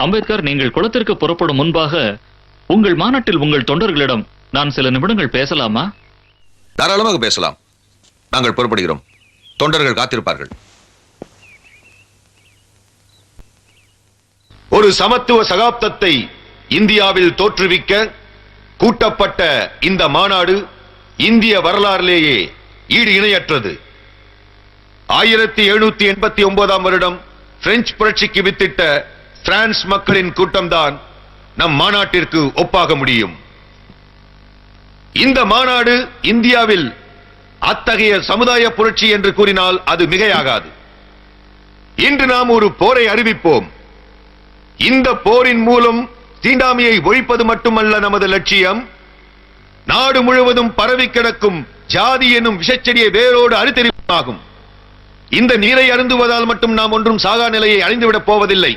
அம்பேத்கர் நீங்கள் குளத்திற்கு புறப்படும் முன்பாக உங்கள் மாநாட்டில் உங்கள் தொண்டர்களிடம் நான் சில நிமிடங்கள் பேசலாமா? தாராளமாக பேசலாம். நாங்கள் புறப்படுகிறோம். தொண்டர்கள் காத்திருப்பார்கள். ஒரு சமத்துவ சகாப்தத்தை இந்தியாவில் தோற்றுவிக்க கூட்டப்பட்ட இந்த மாநாடு இந்திய வரலாறிலேயே ஈடு இணையற்றது. ஆயிரத்தி எழுநூத்தி எண்பத்தி ஒன்பதாம் வருடம் பிரெஞ்சு புரட்சிக்கு வித்திட்ட பிரான்ஸ் மக்களின் கூட்டம்தான் நம் மாநாட்டிற்கு ஒப்பாக முடியும். இந்த மாநாடு இந்தியாவில் அத்தகைய சமுதாய புரட்சி என்று கூறினால் அது மிகையாகாது. இன்று நாம் ஒரு போரை அறிவிப்போம். இந்த போரின் மூலம் தீண்டாமையை ஒழிப்பது மட்டுமல்ல நமது லட்சியம். நாடு முழுவதும் பரவி கிடக்கும் ஜாதி எனும் விஷச்செடியை வேரோடு அறுத்தெறிவாகும் இந்த நீரை அருந்துவதால் மட்டும் நாம் ஒன்றும் சாகா நிலையை அழிந்துவிடப் போவதில்லை.